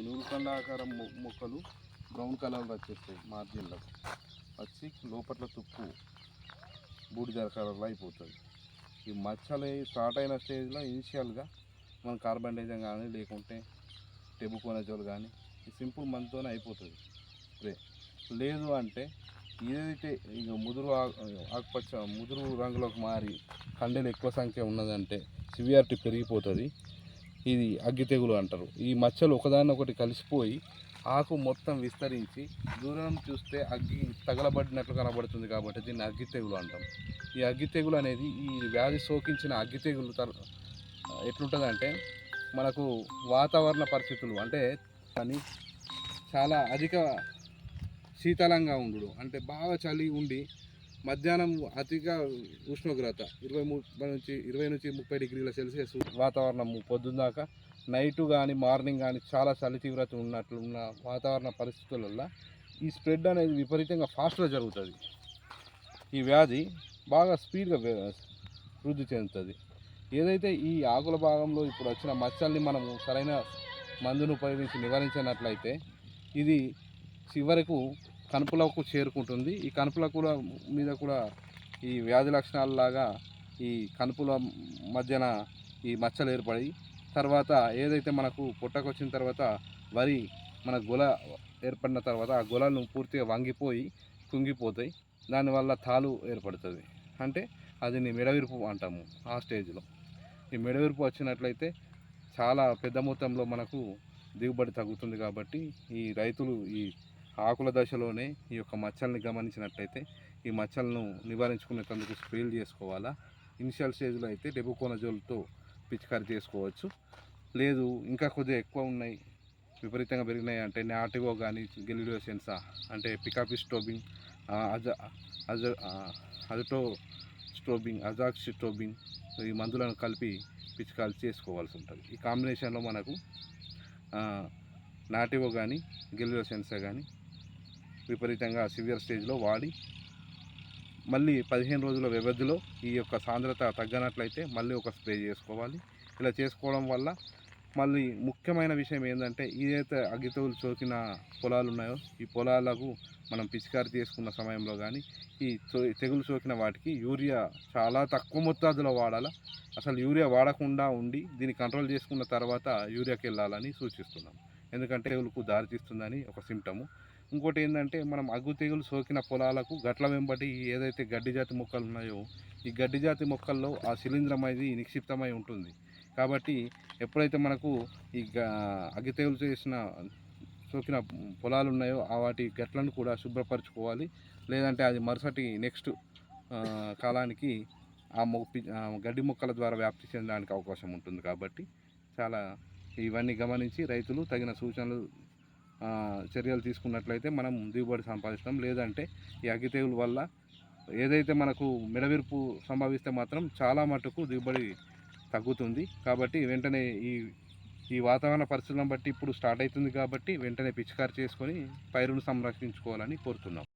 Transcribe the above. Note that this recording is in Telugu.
ఈ నూలుకండాకారం మొక్కలు బ్రౌన్ కలర్లో వచ్చేస్తాయి మార్జిన్లో. వచ్చి లోపల తుప్పు బూడిద కలర్లో అయిపోతుంది. ఈ మచ్చలు స్టార్ట్ అయిన స్టేజ్లో ఇనిషియల్గా మనం కార్బన్డైజం కానీ లేకుంటే టెబుకోనజోల్ కానీ ఈ సింపుల్ మందుతోనే అయిపోతుంది. స్ప్రే. లేదు అంటే ఏదైతే ఇక ముదురు ఆకుపచ్చ ముదురు రంగులోకి మారి కండెలు ఎక్కువ సంఖ్య ఉన్నదంటే సివియారిటీ పెరిగిపోతుంది. ఇది అగ్గి తెగులు అంటారు. ఈ మచ్చలు ఒకదాన్ని ఒకటి కలిసిపోయి ఆకు మొత్తం విస్తరించి దూరం చూస్తే అగ్గి తగలబడినట్లు కనబడుతుంది కాబట్టి దీన్ని అగ్గి తెగులు అంటాం. ఈ అగ్గి తెగులు అనేది ఈ వ్యాధి సోకించిన అగ్గి తెగులు తర్ ఎట్లుంటుందంటే మనకు వాతావరణ పరిస్థితులు అంటే కానీ చాలా అధిక శీతలంగా ఉండు అంటే బాగా చలి ఉండి మధ్యాహ్నం అతిగా ఉష్ణోగ్రత ఇరవై ముప్పై నుంచి ఇరవై నుంచి ముప్పై డిగ్రీల సెల్సియస్ వాతావరణం పొద్దున్న దాకా. నైట్ కానీ మార్నింగ్ కానీ చాలా చలి తీవ్రత ఉన్నట్లు ఉన్న వాతావరణ పరిస్థితులలో ఈ స్ప్రెడ్ అనేది విపరీతంగా ఫాస్ట్గా జరుగుతుంది. ఈ వ్యాధి బాగా స్పీడ్గా వృద్ధి చెందుతుంది. ఏదైతే ఈ ఆకుల భాగంలో ఇప్పుడు వచ్చిన మచ్చల్ని మనము సరైన మందును ఉపయోగించి నివారించినట్లయితే ఇది చివరకు కనుపులకు చేరుకుంటుంది. ఈ కనుపుల కూడా మీద కూడా ఈ వ్యాధి లక్షణాలలాగా ఈ కనుపుల మధ్యన ఈ మచ్చలు ఏర్పడి తర్వాత ఏదైతే మనకు పుట్టకొచ్చిన తర్వాత వరి మన గొల ఏర్పడిన తర్వాత ఆ గొలను పూర్తిగా వంగిపోయి కుంగిపోతాయి. దానివల్ల తాలు ఏర్పడుతుంది. అంటే అది మెడవిరుపు అంటాము ఆ స్టేజ్లో. ఈ మెడవిరుపు వచ్చినట్లయితే చాలా పెద్ద మొత్తంలో మనకు దిగుబడి తగ్గుతుంది కాబట్టి ఈ రైతులు ఈ ఆకుల దశలోనే ఈ యొక్క మచ్చల్ని గమనించినట్లయితే ఈ మచ్చలను నివారించుకునేటందుకు స్ప్రేలు చేసుకోవాలా? ఇనిషియల్ స్టేజ్లో అయితే డెబుకోనజోల్తో పిచికారి చేసుకోవచ్చు. లేదు ఇంకా కొద్దిగా ఎక్కువ ఉన్నాయి విపరీతంగా పెరిగినాయి అంటే నాటివో కానీ గెలిడియో సెన్సా అంటే పికాపి స్టోబింగ్ అజ అజ అజటో స్టోబింగ్ అజాక్సి స్టోబింగ్ ఈ మందులను కలిపి పిచికారి చేసుకోవాల్సి ఉంటుంది. ఈ కాంబినేషన్లో మనకు నాటివో కానీ గెలిడియో సెన్సా కానీ విపరీతంగా సివియర్ స్టేజ్లో వాడి మళ్ళీ పదిహేను రోజుల వ్యవధిలో ఈ యొక్క సాంద్రత తగ్గనట్లయితే మళ్ళీ ఒక స్ప్రే చేసుకోవాలి. ఇలా చేసుకోవడం వల్ల మళ్ళీ ముఖ్యమైన విషయం ఏంటంటే ఏదైతే అగ్గితోలు సోకిన పొలాలు ఉన్నాయో ఈ పొలాలకు మనం పిచికారి చేసుకున్న సమయంలో కానీ ఈ తెగులు సోకిన వాటికి యూరియా చాలా తక్కువ మొత్తాదులో వాడాలి. అసలు యూరియా వాడకుండా ఉండి దీన్ని కంట్రోల్ చేసుకున్న తర్వాత యూరియాకి వెళ్ళాలని సూచిస్తున్నాం. ఎందుకంటే తెగులుకు దారితీస్తుందని ఒక సిమ్టము ఇంకోటి ఏంటంటే మనం అగ్గు తెగులు సోకిన పొలాలకు గట్ల వెంబడి ఏదైతే గడ్డి జాతి మొక్కలు ఉన్నాయో ఈ గడ్డి జాతి మొక్కల్లో ఆ శిలీంధ్రం అనేది నిక్షిప్తమై ఉంటుంది. కాబట్టి ఎప్పుడైతే మనకు ఈ గ- అగ్గి తెగులు చేసిన సోకిన పొలాలు ఉన్నాయో ఆ వాటి గట్లను కూడా శుభ్రపరచుకోవాలి. లేదంటే అది మరుసటి నెక్స్ట్ కాలానికి ఆ మొక్క గడ్డి మొక్కల ద్వారా వ్యాప్తి చెందడానికి అవకాశం ఉంటుంది కాబట్టి చాలా ఇవన్నీ గమనించి రైతులు తగిన సూచనలు చర్యలు తీసుకున్నట్లయితే మనం దిగుబడి సంపాదిస్తాం లేదంటే ఈ అగ్గి తెగులు వల్ల ఏదైతే మనకు మెడవిరుపు సంభవిస్తే మాత్రం చాలా మటుకు దిగుబడి తగ్గుతుంది. కాబట్టి వెంటనే ఈ ఈ వాతావరణ పరిస్థితులను బట్టి ఇప్పుడు స్టార్ట్ అవుతుంది కాబట్టి వెంటనే పిచికారి చేసుకొని పైరును సంరక్షించుకోవాలని కోరుతున్నాం.